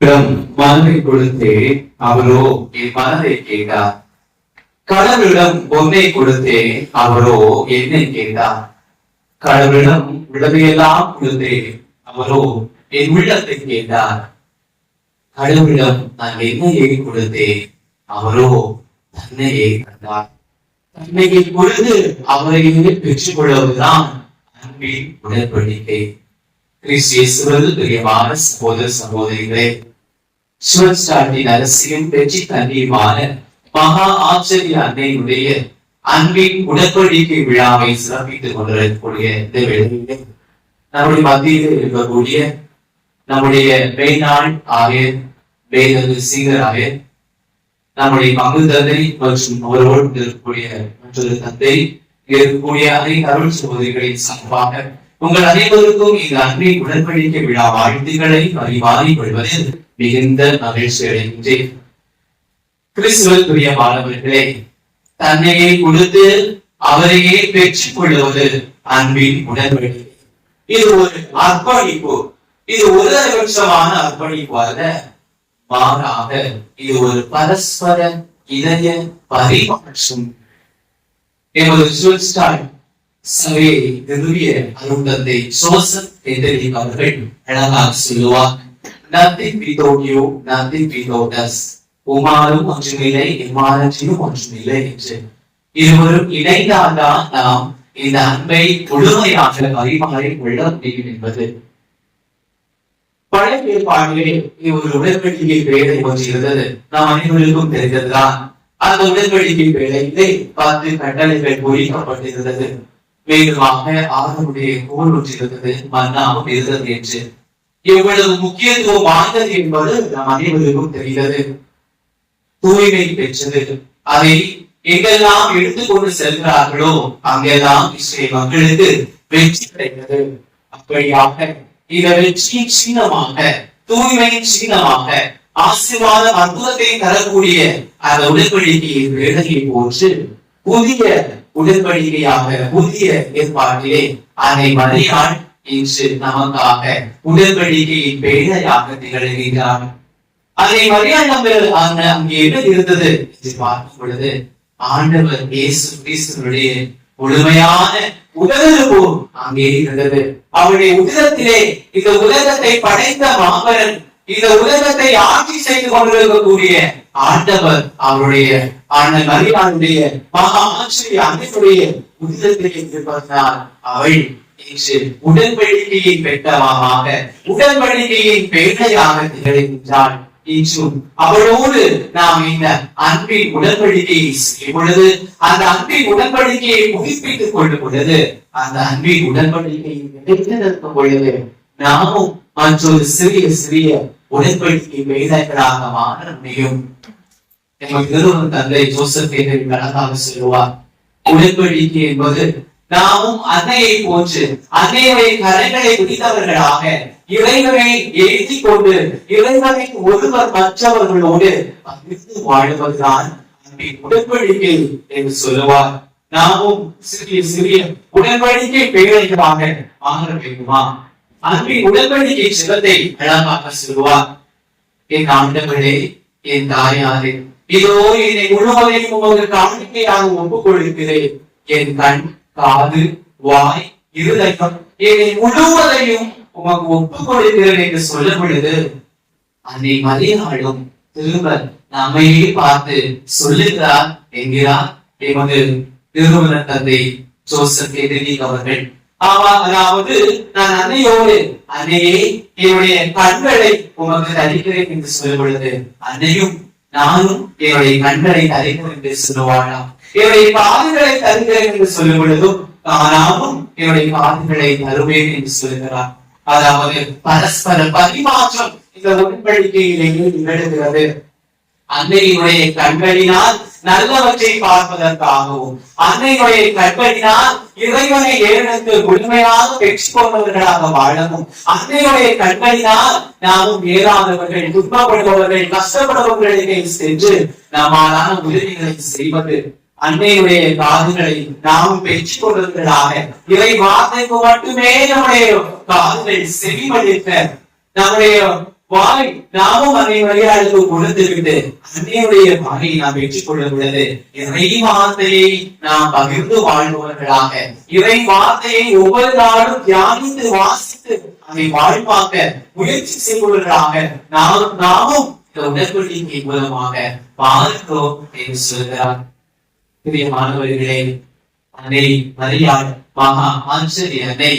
இடம் மனதை கொடுத்தே அவரோ என் மனதை கேட்டார். கடவுளிடம் பொன்னை கொடுத்தே அவரோ என்னை கேட்டார். கடவுளிடம் உள்ளதையெல்லாம் கொடுத்தே அவரோ என் உள்ளத்தை கேட்டார். கடவுளிடம் நான் என்னையை கொடுத்தே அவரோ தன்னையே கண்டார் தன்னையை பொழுது அவரையே பெற்றுக் கொள்வதுதான் அன்பின் உடன்படிக்கை. கிறிஸ்து இயேசுவில் பிரியமான சகோதர சகோதரிகளே சுவர்ஸ்டாட்டின் அரசியும் வெற்றி தன்னியுமான மகா ஆச்சரிய அன்னையுடைய அன்பின் உடற்படிக்கை விழாவை சிறப்பித்துக் கொண்டிருக்கக்கூடிய இந்த வேளையிலே நம்முடைய மத்தியில் இருக்கக்கூடிய நம்முடைய பெய்நாள் ஆகிய வேதது சீகராய நம்முடைய பங்கு தந்தை மற்றும் அவரோடு இருக்கக்கூடிய மற்றொரு தந்தை இருக்கக்கூடிய அனைத்து அருள் சகோதரிகளின் சார்பாக உங்கள் அனைவருக்கும் இந்த அன்பை உடன்படிக்கை விழா வாழ்த்துக்களை பரிமாறிக் கொள்வதில் மிகுந்த மகிழ்ச்சி அடைகின்றேன் கிறிஸ்துவல் மாணவர்களே தன்னையே கொடுத்து அவரையே பெற்றுக் கொள்வது அன்பின் உடன்படிக்கை. இது ஒரு அர்ப்பணிப்பு. இது ஒருதலைபட்சமான அர்ப்பணிப்பு அல்ல. மாறாக இது ஒரு பரஸ்பர இதய பரிமாற்றம். எமது சபையை நிறுவிய அருந்தந்தை சோசப் எதிரி அவர்கள் அழகாக சொல்லுவார் nothing without you nothing without us உமாரும் ஒன்றுமில்லை எம்மானற்றிலும் ஒன்றுமில்லை என்று. இருவரும் இணைந்தால்தான் நாம் இந்த அன்பை முழுமையாக பரிமாறி கொள்ள முடியும் என்பது. பழைய ஏற்பாடுகளில் ஒரு உடன்படிக்கை வேலை ஒன்று இருந்தது. நாம் அனைவருக்கும் தெரிந்ததுதான். அந்த உடன்படிக்கை வேலையிலே பத்து கட்டளைகள் பொறிக்கப்பட்டிருந்தது. மேலுமாக ஆதனுடைய கோல் ஒன்று இருந்தது மன்னாவும் இருந்தது என்று. எவ்வளவு முக்கியத்துவம் வாய்ந்தது என்பது நம் அனைவருக்கும் தெரிந்தது. தூய்மை பெற்றது. அதை எங்கெல்லாம் எடுத்துக்கொண்டு செல்கிறார்களோ அங்கெல்லாம் இஸ்ரேல் மக்களுக்கு வெற்றி கிடைத்தது அப்படியாக இந்த வெற்றியின் சின்னமாக தூய்மையின் சின்னமாக ஆசீர்வாத அற்புதத்தை தரக்கூடிய அந்த உடன்படிக்கையை வேலையை போன்று புதிய உடன்படிக்கையாக புதிய ஏற்பாட்டிலே அதை மறியாள் இன்று நமக்காக உடன்படிக்கையின் பேழையாக திகழ்கிறார் அதை மரியாதை அங்க அங்கே என்ன இருந்தது என்று பார்க்கும் பொழுது ஆண்டவர் இயேசு கிறிஸ்துவனுடைய முழுமையான உடலுறவு அங்கே இருந்தது. அவருடைய உதரத்திலே இந்த உலகத்தை படைத்த மாபரன் இந்த உலகத்தை ஆட்சி செய்து கொண்டிருக்கக்கூடிய ஆண்டவர் அவருடைய ஆண்ட மரியாதையுடைய மகா ஆச்சரிய அன்னையுடைய உதரத்திலே இருப்பதனால் அவள் இன்று உடன்படிக்கையின் பெற்றமாக உடன்படிக்கையின் பேழையாக திகழ்கின்றாள். இன்றும் அவளோடு நாம் இந்த அன்பின் உடன்படிக்கையை செய்யும் பொழுது அந்த அன்பின் உடன்படிக்கையை புதுப்பித்துக் கொள்ளும் பொழுது அந்த அன்பின் உடன்படிக்கையை நிலைத்திருக்கும் பொழுது நாமும் மற்றொரு சிறிய சிறிய உடன்படிக்கை வேலைகளாக மாற முடியும் எங்கள் நிறுவன தந்தை ஜோசப் என்று அழகாக சொல்லுவார் உடன்படிக்கை என்பது நாமும் அன்னையை போன்று அன்னையுடைய கரங்களை பிடித்தவர்களாக இறைவனை எழுதி கொண்டு இறைவனை ஒருவர் மற்றவர்களோடு பகிர்ந்து வாழ்வதுதான் உடன்படிக்கை என்று சொல்லுவார். நாமும் சிறிய சிறிய உடன்படிக்கை பேழைகளாக மாற வேண்டுமா? அன்பின் உடன்படிக்கை சிவத்தை அழகாக சொல்லுவார் என் ஆண்டவரே என் தாயாரே இதோ என்னை முழுவதையும் உமது காணிக்கையாக ஒப்புக் கொடுக்கிறேன் என் கண் காது வாய் இருதயம் என்னை முழுவதையும் உமக்கு ஒப்புக் கொடுக்கிறேன் என்று சொல்லும் பொழுது அன்னை மரியாளும் திரும்ப நம்மையே பார்த்து சொல்லுகிறார் என்கிறார். எமது திருமண தந்தை ஜோசப் எதிரி அவர்கள் அதாவது நான் அன்னையோடு அன்னையே என்னுடைய கண்களை உமக்கு தரிக்கிறேன் என்று சொல்லும் பொழுது அன்னையும் நானும் என்னுடைய கண்களை தரிக்கிறேன் என்று சொல்லுவாளாம் என்னுடைய காதுகளை தருகிறேன் என்று சொல்லும் பொழுதும் நானாவும் என்னுடைய காதுகளை தருவேன் என்று சொல்லுகிறார். அதாவது பரஸ்பர பரிமாற்றம் இந்த உடன்படிக்கையிலேயே நிகழ்கிறது. அன்னையினுடைய கண்களினால் நல்லவற்றை பார்ப்பதற்காகவும் அன்னையுடைய கண்களினால் இறைவனை ஏழுக்கு முழுமையாக பெற்றுக்கொண்டவர்களாக வாழவும் அன்னையுடைய கண்களினால் நாமும் ஏறாதவர்கள் துன்பப்படுபவர்கள் கஷ்டப்படுபவர்களிடையே சென்று நம்மாலான உதவிகளை செய்வது அன்னையுடைய காதுகளை நாம் பெற்றுக் கொண்டவர்களாக இறை வார்த்தைக்கு மட்டுமே நம்முடைய காதுகள் செவிமளிக்க நம்முடைய வாய் நாமும் அதை மரியாதைக்கு கொடுத்துவிட்டு அன்னையுடைய வாயை நாம் வெற்றி கொள்ள பொழுது இறை வார்த்தையை நாம் பகிர்ந்து வாழ்பவர்களாக இறை வார்த்தையை ஒவ்வொரு நாளும் தியானித்து வாசித்து அதை வாழ்வாக்க முயற்சி செய்பவர்களாக நாம் நாமும் இந்த உடற்படிக்கை மூலமாக பார்க்கிறோம் என்று சொல்கிறார். பிரியமானவர்களே அன்னை மரியாள் மகா ஆச்சரியனை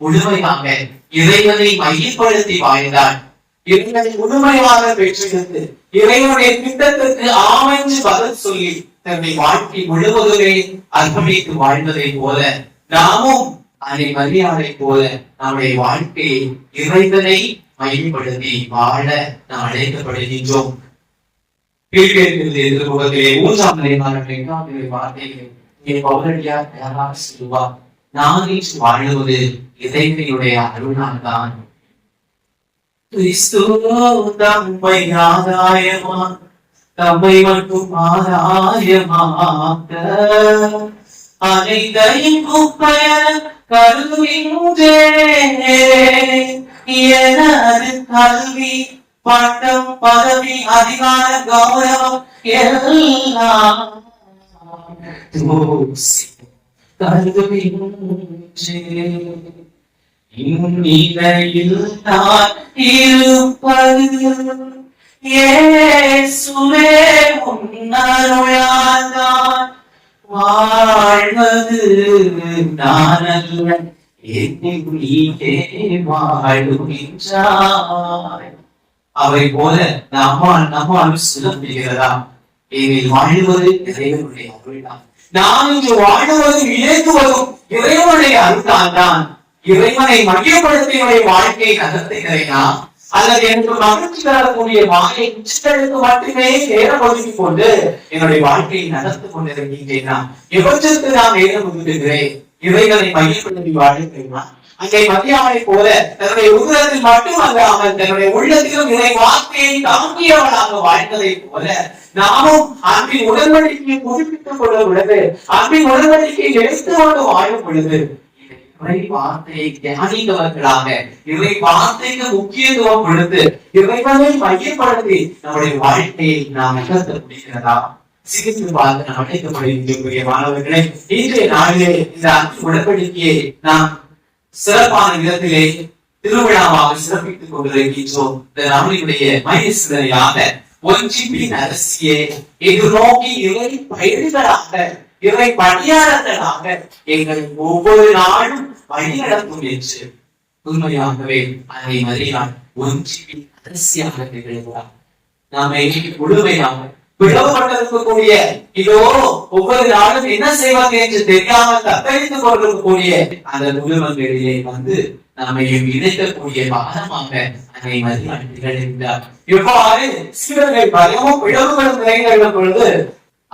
முழுமையாக இறைவனை மையப்படுத்தி வாழ்ந்தார். இறைவனை முழுமையாக பெற்றெடுத்து இறைவனுடைய திட்டத்திற்கு ஆமைஞ்சு பதில் சொல்லி தன்னை வாழ்க்கை முழுவதுமே அர்ப்பணித்து வாழ்ந்ததை போல நாமும் அதை மரியாதை போல நம்முடைய வாழ்க்கையை இறைவனை மையப்படுத்தி வாழ நாம் அழைக்கப்படுகின்றோம். எதிர்முகத்திலே மூன்றாம் நிலையான இரண்டாம் நிலை வார்த்தைகள் இங்கே பௌரடியார் தயாராக சொல்லுவார்? நான் வாழ்வது இறைவனுடைய அருளால் தான். கிறிஸ்து தம்மை ஆதாயமா தம்மை மட்டும் ஆதாயமாக்க அனைத்தையும் குப்பைய கருவின்றே எனது கல்வி பட்டம் பதவி அதிகார கௌரவம் எல்லாம் தூசி இந்நிலையில் நான் இருப்பது ஏசுமே உன்னருளால் வாழ்வது நான் என்னை நீயே வாழுகின்றாய். அவை போல நம்மால் நம்மால் சொல்ல முடிகிறதா இதில் வாழ்வது இறைவனுடைய அருள்தான் நான் இங்கு வாழ்வது இயக்குவதும் இறைவனுடைய அருள்தான் தான். இறைவனை மையப்படுத்தியுடைய வாழ்க்கையை நகர்த்துகிறேனா? அல்லது எனக்கு மகிழ்ச்சி தரக்கூடிய வாயை உச்சிகளுக்கு மட்டுமே நேரம் ஒதுக்கி கொண்டு என்னுடைய வாழ்க்கையை நகர்த்து கொண்டிருக்கின்றேனா? எவற்றுக்கு நான் நேரம் ஒதுக்குகிறேன்? இறைவனை மையப்படுத்தி வாழ்கிறேனா அங்கே மத்தியாவை போல தன்னுடைய உருவத்தில் மட்டும் அல்லாமல் தன்னுடைய உள்ளத்திலும் இறை வார்த்தையை தாங்கியவனாக வாழ்ந்ததை போல நாமும் அன்பின் உடன்படிக்கையை புதுப்பித்துக் கொள்ள பொழுது அன்பின் உடன்படிக்கையை எடுத்து கொண்டு வாழும் பொழுது இறை வார்த்தையை தியானித்தவர்களாக இறை வார்த்தைக்கு முக்கியத்துவம் கொடுத்து இறைவனை மையப்படுத்தி நம்முடைய வாழ்க்கையை நாம் நிகழ்த்த முடிகிறதா? சிகிச்சை பார்த்து நாம் அழைக்கப்படுகின்ற மாணவர்களே இன்றைய நாளிலே இந்த உடன்படிக்கையை நாம் சிறப்பான விதத்திலே திருவிழாவாக சிறப்பித்துக் கொண்டிருக்கின்றோம். இந்த நம்முடைய மைய ஒன்றிப்பின் அரசியை எதிர்நோக்கி இறை பயிர்களாக இவை பணியாளர்களாக எங்களை ஒவ்வொரு நாளும் வழிநடத்தும் என்று உண்மையாகவே அதை மறியால் ஒன்றிப்பின் அரசியாக திகழ்கிறார். நாம முழுமையாக பிளவுபட்டிருக்கக்கூடிய இதோ ஒவ்வொரு நாளும் என்ன செய்வாங்க என்று தெரியாமல் தத்தளித்துக் கொண்டிருக்கக்கூடிய அந்த முழுவங்களிலே வந்து நம்மையும் இணைக்கக்கூடிய பாகமாக அன்னை மதியான் திகழ்கின்றார். இவ்வாறு சிவர்கள் பயமும் பிளவுகளும் நிறைந்த பொழுது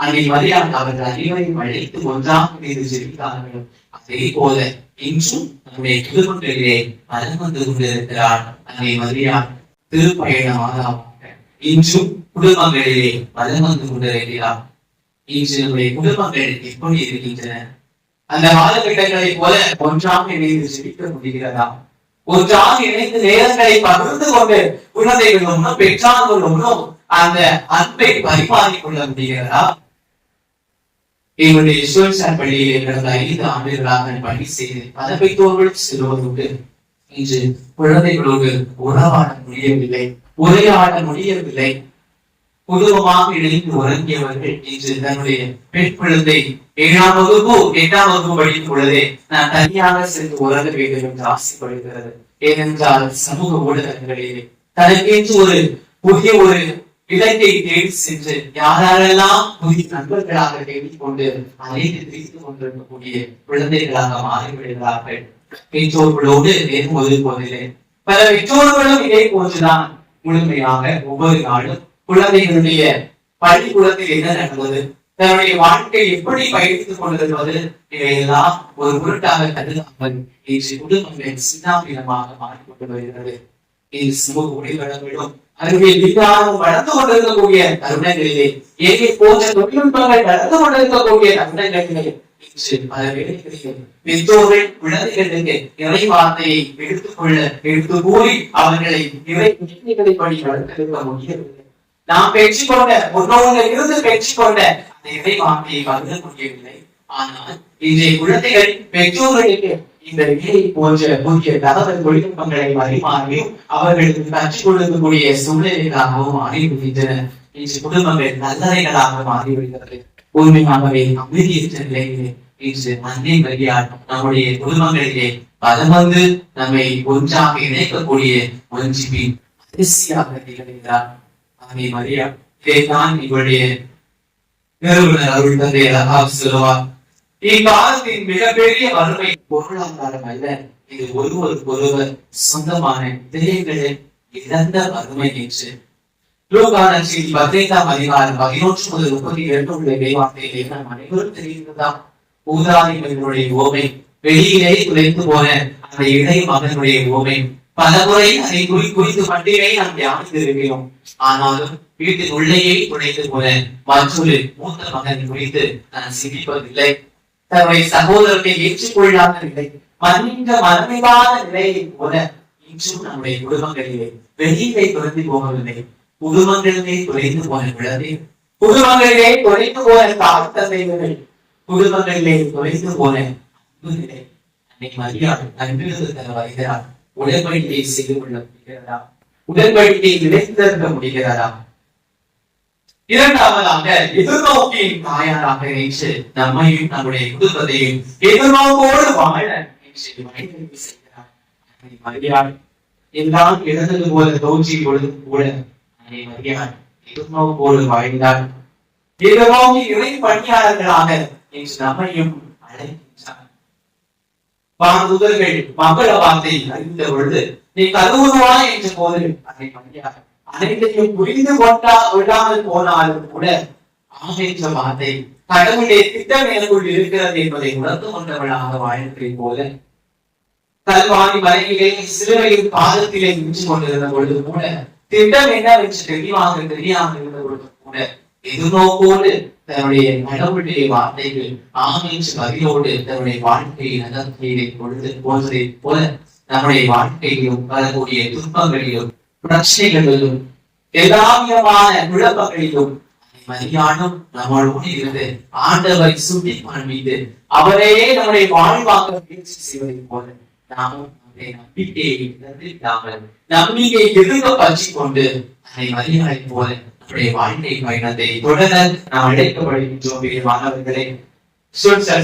அதை மதியான் அவர்கள் அறிவை அழைத்து ஒன்றாக மீது ஜெபித்தார்கள் அதே போல இன்றும் நம்முடைய திருமணங்களிலே வலம் வந்து கொண்டிருக்கிறார். அன்னை மதியான் திருப்பயணமாக இன்றும் குடும்பங்களிலே வலம் வந்து கொண்டிருக்கிறார். இன்று நம்முடைய குடும்பங்கள் எப்படி இருக்கின்றன? அந்த காலகட்டங்களைப் போல ஒன்றாக இணைந்து ஜெபிக்க முடிகிறதா? ஒன்றாக இணைந்து நேரங்களை பகிர்ந்து கொண்டு குழந்தைகளும் பெற்றார்களும் அந்த அன்பை பரிமாறிக் கொள்ள முடிகிறதா? எங்களுடைய ஈஸ்வரன் பள்ளியிலே நடந்த ஐந்து ஆண்டுகளாக பணி செய்து பல செல்வதோடு இன்று குழந்தைகளோடு உறவாட முடியவில்லை உரையாட முடியவில்லை. குடும்பமாக இணைந்து உறங்கியவர்கள் இன்று தன்னுடைய பெண் குழந்தை ஏழாம் வகுப்பு எட்டாம் வகுப்பு படிக்கும் பொழுதே நான் தனியாக சென்று உறங்க வேண்டும் என்று ஆசைப்படுகிறது. ஏனென்றால் சமூக ஊடகங்களிலே தனக்கென்று ஒரு புதிய ஒரு இலக்கை தேடி சென்று யாரெல்லாம் புதிய நண்பர்களாக தேடிக்கொண்டு அழைத்து திரித்து கொண்டிருக்கக்கூடிய குழந்தைகளாக மாறிவிடுகிறார்கள். பெற்றோர்களோடு நேர்ந்து ஒதுக்குவதில்லை பல பெற்றோர்களும் இதே போன்றுதான் முழுமையாக ஒவ்வொரு நாளும் குழந்தைகளுடைய பள்ளிக்கூடத்தில் என்ன நடந்தது தன்னுடைய வாழ்க்கை எப்படி பயணித்துக் கொண்டிருப்பது இவையெல்லாம் ஒரு பொருட்டாக கருதாமல் இன்று குடும்பங்கள் சின்னாபினமாக மாறிக்கொண்டு வருகிறது. இது சமூக உடைவளங்களும் அறிவியல் விஞ்ஞானம் வளர்ந்து கொண்டிருக்கக்கூடிய தருணங்களிலே ஏகை போன்ற தொழில்நுட்பங்கள் வளர்ந்து கொண்டிருக்கக்கூடிய தருணங்களிலே பெற்றோர்கள் குழந்தைகளுக்கு இறை வார்த்தையை எடுத்துக்கொள்ள எடுத்து கூறி அவர்களை இறை உண்மைகளை படி வளர்த்தெடுக்க முடியவில்லை. நாம் பெற்றுக்கொண்ட முன்னோர்கள் இருந்து பெற்றுக்கொண்ட அந்த இறை வார்த்தையை வழங்க முடியவில்லை. ஆனால் இன்றைய குழந்தைகள் பெற்றோர்களுக்கு இந்த இலை போன்ற புதிய தகவல் தொழில்நுட்பங்களை பரிமாறி அவர்களுக்கு கற்றுக் கொடுக்கக்கூடிய சூழ்நிலைகளாகவும் அறிவிக்கின்றன இன்று குடும்பங்கள் நல்லறைகளாக மாறிவிடுகிறது. உண்மையாகவே அமைதியற்ற நிலையிலே இன்று அன்னை வழியால் நம்முடைய குடும்பங்களிலே பலம் வந்து நம்மை ஒன்றாக இணைக்கக்கூடிய ஒன்றிப்பின் அதிர்ச்சியாக திகழ்கிறார். அன்னை மரியா இதைத்தான் இவருடைய நிறுவனர் அருள் தந்தை அழகாக சொல்லுவார் இக்காலத்தின் மிகப்பெரிய வறுமை பொருளாதாரம் அல்ல. இது ஒருவர் ஒருவர் சொந்தமான இதயங்களை இழந்த வறுமை என்று. லூகான செய்தி பதினைந்தாம் அதிகாரம் பதினொன்று முதல் முப்பத்தி இரண்டு உள்ள வேவார்த்தையிலே நாம் அனைவரும் தெரிந்ததாம் ஊதாரிகளுடைய ஓமை வெளியிலே துளைந்து போன அந்த இளைய மகனுடைய ஓமை. பலமுறை அதை குறி குறித்து பண்டிகை நாம் தியானித்திருக்கிறோம். ஆனாலும் வீட்டின் உள்ளேயே துளைத்து போன மற்றொரு மூத்த மகன் குறித்து நான் சிந்திப்பதில்லை. தன்னுடைய சகோதரத்தை ஏற்றுக்கொள்ளாத நிலை மன்னிக்க மனமில்லாத நிலையை போல இன்றும் நம்முடைய குடும்பங்களிலே வெளியிலே துறந்து போகவில்லை. குடும்பங்களிலே குறைந்து போன குழந்தை குடும்பங்களிலே குறைந்து போன தாய் குடும்பங்களிலே குறைந்து போன அன்பு அன்னை மரியாதை அன்பிலிருந்து தர வருகிறார் உடன்படிக்கையை செய்து கொள்ள முடிகிறதா? உடன்படிக்கையை நிலைத்திருக்க முடிகிறதா? இரண்டாவதாக எதிர்நோக்கியின் தாயாராக இன்று நம்மையும் நம்முடைய குடும்பத்தையும் எதிர்நோக்கோடு வாழ இன்று மரியாள் எல்லாம் இழந்தது போல தோன்றி பொழுது கூட அன்னை மரியாள் எதிர்நோக்கோடு வாழ்ந்தாள் எதிர்நோக்கி இறை பணியாளர்களாக இன்று நம்மையும் அழைக்கின்றார். வாங்குதல்கள் மங்கள வார்த்தை அறிந்த பொழுது நீ கருவுருவாய் என்ற போது அதை மரியாள் அனைத்தையும் புரிந்து கொண்டா விடாமல் போனாலும் கூட ஆமென்ற வார்த்தை கடவுளுடைய திட்டம் எனக்குள் இருக்கிறது என்பதை உணர்ந்து கொண்டவளாக வாழ்க்கையை போல கல்வாணி மலையிலே சிலுவையின் பாதத்திலே நின்று கொண்டிருந்த பொழுது கூட திட்டம் என்னவென்று தெளிவாக தெரியாமல் இருந்த பொழுது கூட எதிர்நோக்கோடு தன்னுடைய கடவுளுடைய வார்த்தைகள் ஆமையின் பதிலோடு தன்னுடைய வாழ்க்கையை நகர்த்தியதை பொழுது போன்றதை போல நம்முடைய வாழ்க்கையிலும் வரக்கூடிய துன்பங்களிலும் பிரச்சனைகளிலும் எல்லா விதமான குழப்பங்களிலும் மரியாதை நம்மளோடு இருந்து ஆண்டவரை சுட்டி காண்பித்து அவரே நம்முடைய வாழ்வாக்க முயற்சி செய்வதை போல நாமும் நம்பிக்கையை நம்பிக்கை எதிர்க்க பற்றி கொண்டு அதை போல நம்முடைய வாழ்க்கை பயணத்தை தொடர நாம் அழைக்கப்படுகின்றோம். மாணவர்களே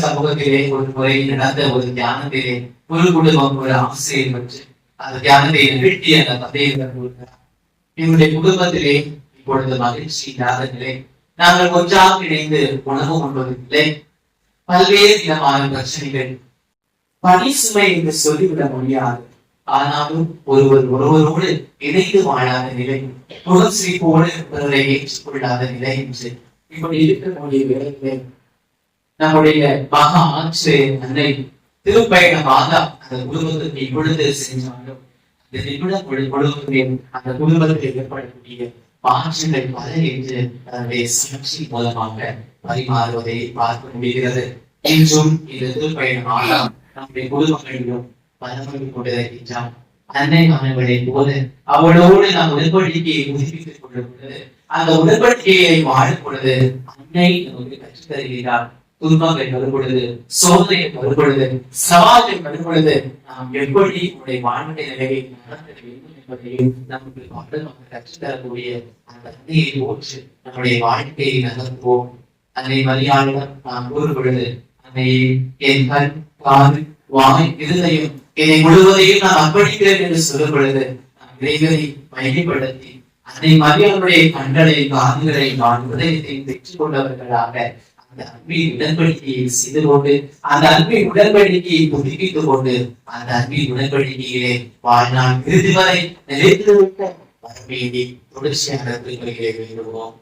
சமூகத்திலே ஒரு முறை நடந்த ஒரு தியானத்திலே ஒரு குடும்பம் ஒரு ஆசிரியர் பற்றி அந்த அவனுடைய வெட்டி அந்த தந்தையை கூறுகிறார் குடும்பத்திலே இப்பொழுது மகிழ்ச்சி இல்லாத நிலை. நாங்கள் ஒன்றாக இணைந்து உணவு உண்பதில்லை பல்வேறு விதமான பிரச்சனைகள். பணி சுமை என்று சொல்லிவிட முடியாது. ஆனாலும் ஒருவர் ஒருவரோடு இணைந்து வாழாத நிலை. முகம் சிரிப்போடு பிறரை ஏற்றுக்கொள்ளாத நிலை என்று இப்படி இருக்கக்கூடிய வேலைகளை நம்முடைய மகா ஆற்று அன்னை திருப்பயணமாக அந்த குடும்பத்துக்கு இப்பொழுது செஞ்சாலும் இந்த நிமிடம் பொழுது அந்த குடும்பத்தில் ஏற்படக்கூடிய மாற்றங்கள் பல என்று அதனுடைய சாட்சி மூலமாக பரிமாறுவதை பார்க்க முடிகிறது. இன்றும் இந்த திருப்பயணமாக நம்முடைய குடும்பங்களிலும் பலமொழி கொண்டிருக்கின்றார். அன்னை அவர்களை போது அவளோடு நாம் உடன்படிக்கையை உதவித்துக் கொள்ளும் பொழுது அந்த உடன்படிக்கையை வாழும் பொழுது அன்னை நமக்கு கற்றுத் தருகிறார் துன்பங்கள் வரும் பொழுது சோதனைகள் வரும் பொழுது சவால்கள் வரும் பொழுது நாம் எப்படி உடைய வாழ்க்கை நிலையை நடத்த வேண்டும் என்பதையும் நமக்கு மக்கள் கற்றுத்தரக்கூடிய அந்த தந்தையை போற்று நம்முடைய வாழ்க்கையை நகர்த்துவோம். அதனை மரியாதையிடம் நாம் கூறும் பொழுது அன்னையை என் கண் காது வாய் இருதையும் இதை முழுவதையும் நான் அர்ப்பணிக்கிறேன் என்று சொல்லும் பொழுது நாம் இறைவனை மையப்படுத்தி அதனை மரியாதையுடைய கண்களை காதுகளை நான் உதயத்தை பெற்றுக் கொண்டவர்களாக அந்த அன்பின் உடன்படிக்கையை செய்து கொண்டு அந்த அன்பின் உடன்படிக்கையை புதுப்பித்துக் கொண்டு அந்த அன்பின் உடன்படிக்கையிலே வாழ்நாள் இறுதி வரை நிலைத்து வரவேண்டி தொடர்ச்சியாக வேண்டுவோம்